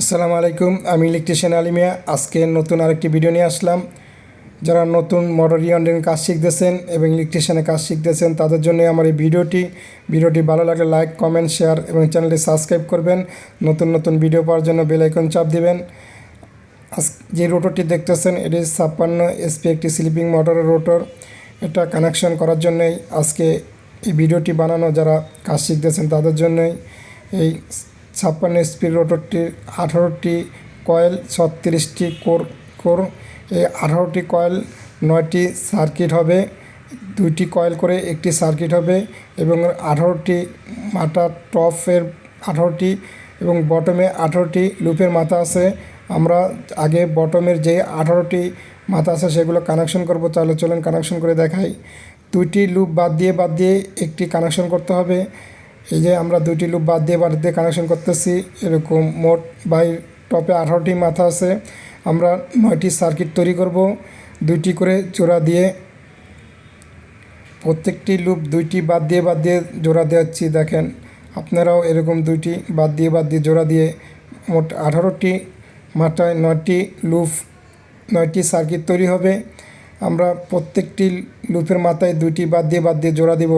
আসসালামু আলাইকুম, আমি ইলেকট্রিশিয়ান আলিমিয়া আজকে নতুন আরেকটি ভিডিও নিয়ে আসলাম। যারা নতুন মোটর রিওয়ার্ডিং কাজ শিখতেছেন এবং ইলেকট্রিশিয়ানের কাজ শিখতেছেন, তাদের জন্য আমার এই ভিডিওটি। ভিডিওটি ভালো লাগলে লাইক, কমেন্ট, শেয়ার এবং চ্যানেলটি সাবস্ক্রাইব করবেন। নতুন নতুন ভিডিও পাওয়ার জন্য বেল আইকন চাপ দিবেন। আজ যে রোটরটি দেখতেছেন, এটি ছাপ্পান্ন এসপি একটি স্লিপিং মোটরের রোটর। এটা কানেকশন করার জন্যই আজকে এই ভিডিওটি বানানো, যারা কাজ শিখতেছেন তাদের জন্যই এই ছাপ্পান্ন এসপির রোটরটির আঠারোটি কয়েল, ছত্রিশটি কোর কোর এই আঠারোটি কয়েল, নয়টি সার্কিট হবে, দুইটি কয়েল করে একটি সার্কিট হবে এবং আঠারোটি মাথা টপের আঠারোটি এবং বটমে আঠারোটি লুপের মাথা আছে। আমরা আগে বটমের যে আঠারোটি মাথা আছে সেগুলো কানেকশন করব, তাহলে চলুন কানেকশন করে দেখাই। দুইটি লুপ বাদ দিয়ে বাদ দিয়ে একটি কানেকশন করতে হবে। এই যে আমরা দুইটি লুপ বাদ দিয়ে বাদ দিয়ে কানেকশন করতেছি, এরকম মোট বাই টপে আঠারোটি মাথা আছে, আমরা নয়টি সার্কিট তৈরি করব, দুইটি করে জোড়া দিয়ে, প্রত্যেকটি লুপ দুইটি বাদ দিয়ে বাদ দিয়ে জোড়া দিচ্ছি দেখেন আপনারাও এরকম দুইটি বাদ দিয়ে বাদ দিয়ে জোড়া দিয়ে মোট আঠারোটি মাথায় নয়টি লুপ নয়টি সার্কিট তৈরি হবে আমরা প্রত্যেকটি লুপের মাথায় দুইটি বাদ দিয়ে বাদ দিয়ে জোড়া দিব।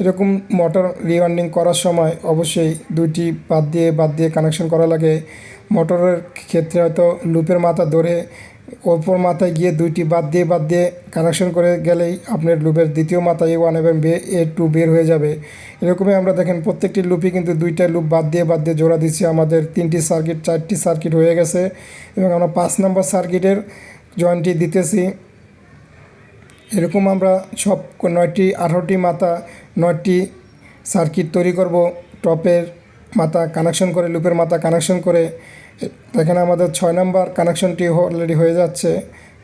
এরকম মোটর রিওয়ান্ডিং করার সময় অবশ্যই দুইটি বাদ দিয়ে বাদ দিয়ে কানেকশন করা লাগে। মোটরের ক্ষেত্রে হয়তো লুপের মাথা ধরে ওপর মাথায় গিয়ে দুইটি বাদ দিয়ে বাদ দিয়ে কানেকশন করে গেলেই আপনার লুপের দ্বিতীয় মাথায় এ ওয়ান এবং বে এ টু বের হয়ে যাবে। এরকমই আমরা দেখেন প্রত্যেকটি লুপই কিন্তু দুইটা লুপ বাদ দিয়ে বাদ দিয়ে জোড়া দিচ্ছি। আমাদের তিনটি সার্কিট চারটি সার্কিট হয়ে গেছে এবং আমরা পাঁচ নম্বর সার্কিটের জয়েন্টটি দিতেছি। এরকম আমরা সব নয়টি, আঠারোটি মাথা, নয়টি সার্কিট তৈরি করব। টপের মাথা কানেকশন করে লুপের মাথা কানেকশন করে। এখানে আমাদের ছয় নম্বর কানেকশনটি অলরেডি হয়ে যাচ্ছে।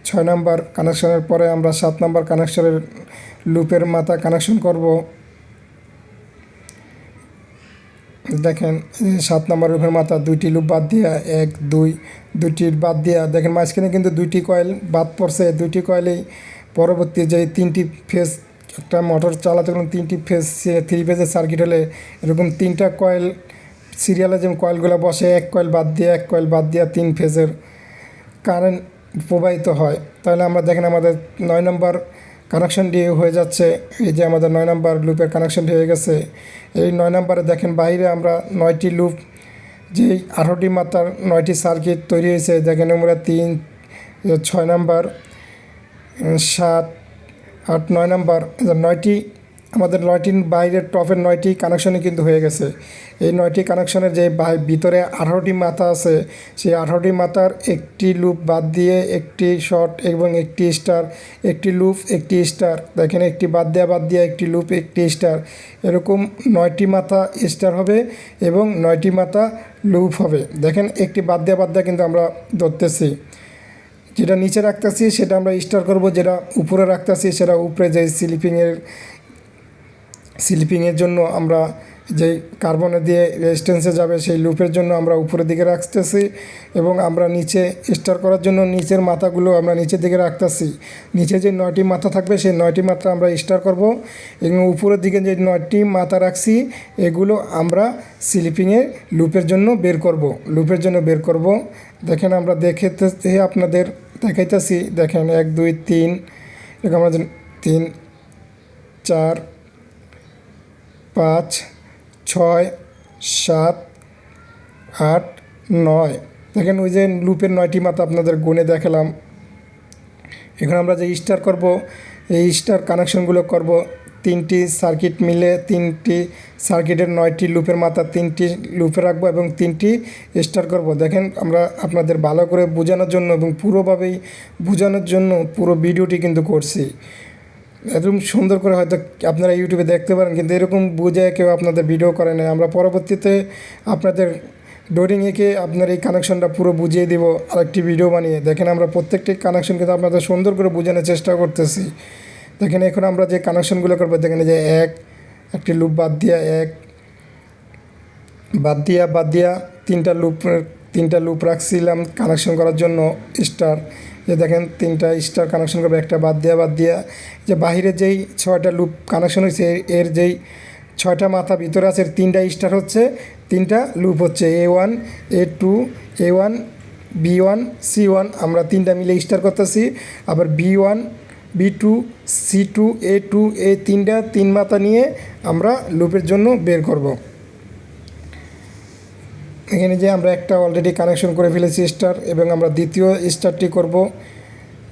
ছয় নম্বর কানেকশনের পরে আমরা সাত নম্বর কানেকশনের লুপের মাথা কানেকশন করব। দেখেন সাত নম্বর লুপের মাথা, দুইটি লুপ বাদ দিয়া, এক, দুই দুইটি বাদ দিয়া। দেখেন, মাঝখানে কিন্তু দুইটি কয়েল বাদ পড়ছে। দুইটি কয়েলেই পরবর্তী যে তিনটি ফেজ একটা মোটর চালাতে গেলে তিনটি ফেজ থ্রি ফেজের সার্কিট হলে এরকম তিনটা কয়েল সিরিয়ালে যেমন কয়েলগুলো বসে, এক কয়েল বাদ দিয়ে, এক কয়েল বাদ দিয়ে তিন ফেজের কারেন্ট প্রবাহিত হয়। তাহলে আমরা দেখেন আমাদের নয় নম্বর কানেকশনটি হয়ে যাচ্ছে। এই যে আমাদের নয় নম্বর লুপের কানেকশনটি হয়ে গেছে। এই নয় নম্বরে দেখেন বাইরে আমরা নয়টি লুপ যেই আঠারোটি মাত্রার নয়টি সার্কিট তৈরি হয়েছে। দেখেন আমরা তিন, ছয় নম্বর সাত, আট, নয় নম্বর নয়টি, আমাদের নয়টির বাইরের টপের নয়টি কানেকশনই কিন্তু হয়ে গেছে। এই নয়টি কানেকশনের যে ভিতরে আঠারোটি মাথা আছে, সেই আঠারোটি মাথার একটি লুপ বাদ দিয়ে একটি শর্ট এবং একটি স্টার, একটি লুপ, একটি স্টার। দেখেন, একটি বাদ দেওয়া বাদ দিয়ে, একটি লুপ, একটি স্টার। এরকম নয়টি মাথা স্টার হবে এবং নয়টি মাথা লুপ হবে। দেখেন, একটি বাদ দেওয়া বাদ দেওয়া কিন্তু আমরা ধরতেছি। যেটা নিচে রাখতেছি, সেটা আমরা স্টার করব, যেটা উপরে রাখতেছি, সেটা উপরে যে স্লিপিংয়ের স্লিপিংয়ের জন্য আমরা যেই কার্বনে দিয়ে রেজিস্ট্যান্সে যাবে, সেই লুপের জন্য আমরা উপরের দিকে রাখতেছি এবং আমরা নিচে স্টার করার জন্য নিচের মাথাগুলো আমরা নিচের দিকে রাখতেছি। নিচে যে নয়টি মাথা থাকবে, সেই নয়টি মাথা আমরা স্টার করব এবং উপরের দিকে যে নয়টি মাথা রাখছি, এগুলো আমরা স্লিপিংয়ে লুপের জন্য বের করব লুপের জন্য বের করব। দেখেন আমরা দেখে আপনাদের দেখাইতেছি, দেখেন এক, দুই, তিন, এরকম আমরা তিন, চার, পাঁচ, ছয়, সাত, আট, নয়। দেখেন ওই যে লুপের নয়টি মাথা আপনাদের গুনে দেখালাম। এখন আমরা যে স্টার করব, এই স্টার কানেকশনগুলো করব। তিনটি সার্কিট মিলে তিনটি সার্কিটের নয়টি লুপের মাথা তিনটি লুপে রাখব এবং তিনটি স্টার করব। দেখেন, আমরা আপনাদের ভালো করে বোঝানোর জন্য এবং পুরোভাবেই বোঝানোর জন্য পুরো ভিডিওটি কিন্তু করছি। এরকম সুন্দর করে হয়তো আপনারা ইউটিউবে দেখতে পারেন, কিন্তু এরকম বুঝে কেউ আপনাদের ভিডিও করে না আমরা পরবর্তীতে আপনাদের ডোরিং এঁকে আপনার এই কানেকশনটা পুরো বুঝিয়ে দিব, আরেকটি ভিডিও বানিয়ে। দেখেন, আমরা প্রত্যেকটি কানেকশন কিন্তু আপনাদের সুন্দর করে বোঝানোর চেষ্টা করতেছি। দেখেন এখন আমরা যে কানেকশনগুলো করব, দেখেন যে এক, একটি লুপ বাদ দিয়া এক, বাদ দিয়া বাদ দিয়া তিনটা লুপ তিনটা লুপ রাখছিলাম কানেকশন করার জন্য স্টার যে দেখেন তিনটা স্টার কানেকশন করবে, একটা বাদ দেওয়া বাদ দেওয়া যে বাহিরে যেই ছয়টা লুপ কানেকশন হয়েছে এর যেই ছয়টা মাথা ভিতরে আছে তিনটা স্টার হচ্ছে, তিনটা লুপ হচ্ছে A one A two A one B one C one আমরা তিনটা মিলে স্টার করতেছি, আবার B one B two, C two, A two, A তিনটা তিন মাথা নিয়ে আমরা লুপের জন্য বের করব। এখানে যে আমরা একটা অলরেডি কানেকশন করে ফেলেছি স্টার এবং আমরা দ্বিতীয় স্টারটি করব।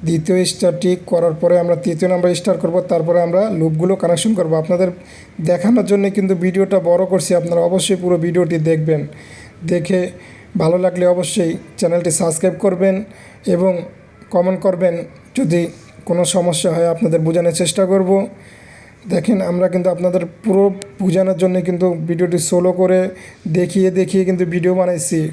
দ্বিতীয় স্টারটি করার পরে আমরা তৃতীয় নাম্বার স্টার করব, তারপরে আমরা লুপগুলো কানেকশন করব। আপনাদের দেখানোর জন্য কিন্তু ভিডিওটা বড় করছি, আপনারা অবশ্যই পুরো ভিডিওটি দেখবেন। দেখে ভালো লাগলে অবশ্যই চ্যানেলটি সাবস্ক্রাইব করবেন এবং কমেন্ট করবেন। যদি কোনো সমস্যা হয়, আপনাদের বোঝানোর চেষ্টা করব। দেখেন, আমরা কিন্তু আপনাদের পুরো বোঝানোর জন্য কিন্তু ভিডিওটি সোলো করে দেখিয়ে দেখিয়ে কিন্তু ভিডিও বানাইছি।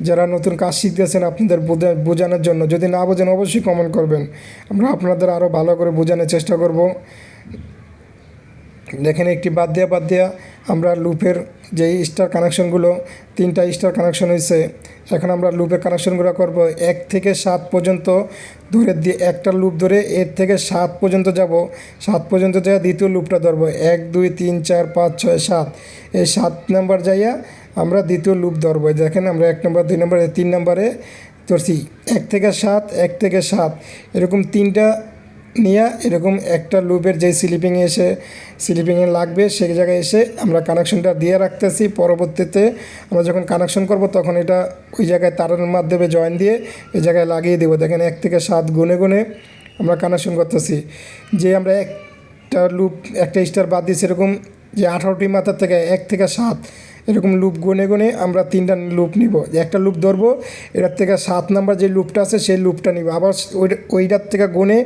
যারা নতুন কাজ শিখতেছেন আপনাদের বোঝা- বোঝানোর জন্য, যদি না বোঝেন অবশ্যই কমেন্ট করবেন। আমরা আপনাদের আরও ভালো করে বোঝানোর চেষ্টা করব। দেখেন একটি বাদ দেওয়া বাদ দেওয়া আমরা লুপের যে স্টার কানেকশনগুলো তিনটা স্টার কানেকশন হয়েছে এখন আমরা লুপের কানেকশনগুলো করব এক থেকে সাত পর্যন্ত ধরে দিয়ে একটা লুপ ধরে এর থেকে সাত পর্যন্ত যাব, সাত পর্যন্ত যাইয়া দ্বিতীয় লুপটা ধরবো, এক, দুই, তিন, চার, পাঁচ, ছয়, সাত। এই সাত নাম্বার যাইয়া আমরা দ্বিতীয় লুপ ধরবো দেখেন আমরা এক নম্বর দুই নম্বরে তিন নম্বরে ধরছি, এক থেকে সাত, এক থেকে সাত। এরকম তিনটা নিয়ে এরকম একটা লুপের যে স্লিপিংয়ে এসে স্লিপিংয়ে লাগবে, সেই জায়গায় এসে আমরা কানেকশনটা দিয়ে রাখতেছি। পরবর্তীতে আমরা যখন কানেকশন করব, তখন এটা ওই জায়গায় তারের মাধ্যমে জয়েন দিয়ে এই জায়গায় লাগিয়ে দেবো। দেখেন এক থেকে সাত গুনে গুনে আমরা কানেকশন করতেছি। যে আমরা একটা লুপ, একটা স্টার বাদ দিয়েছি এরকম যে আঠারোটি মাথার থেকে এক থেকে সাত এরকম লুপ গুনে গুনে আমরা তিনটা লুপ নিব। একটা লুপ ধরবো, এটার থেকে সাত নাম্বার যে লুপটা আছে, সেই লুপটা নিব। আবার ওই ওইটার থেকে গুনে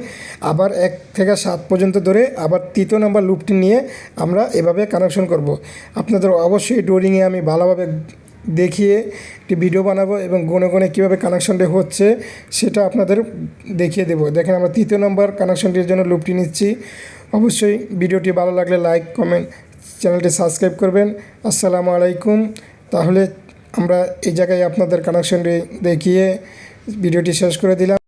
আবার এক থেকে সাত পর্যন্ত ধরে আবার তৃতীয় নাম্বার লুপটি নিয়ে আমরা এভাবে কানেকশন করব। আপনাদের অবশ্যই ডোরিংয়ে আমি ভালোভাবে দেখিয়ে একটি ভিডিও বানাবো এবং গুনে গুনে কীভাবে কানেকশনটি হচ্ছে সেটা আপনাদের দেখিয়ে দেবো। দেখেন আমরা তৃতীয় নম্বর কানেকশনটির জন্য লুপটি নিচ্ছি। অবশ্যই ভিডিওটি ভালো লাগলে লাইক কমেন্ট চ্যানেলটি সাবস্ক্রাইব করবেন। আসসালামু আলাইকুম। তাহলে আমরা এই জায়গায় আপনাদের কানেকশনটি দেখিয়ে ভিডিওটি শেষ করে দিলাম।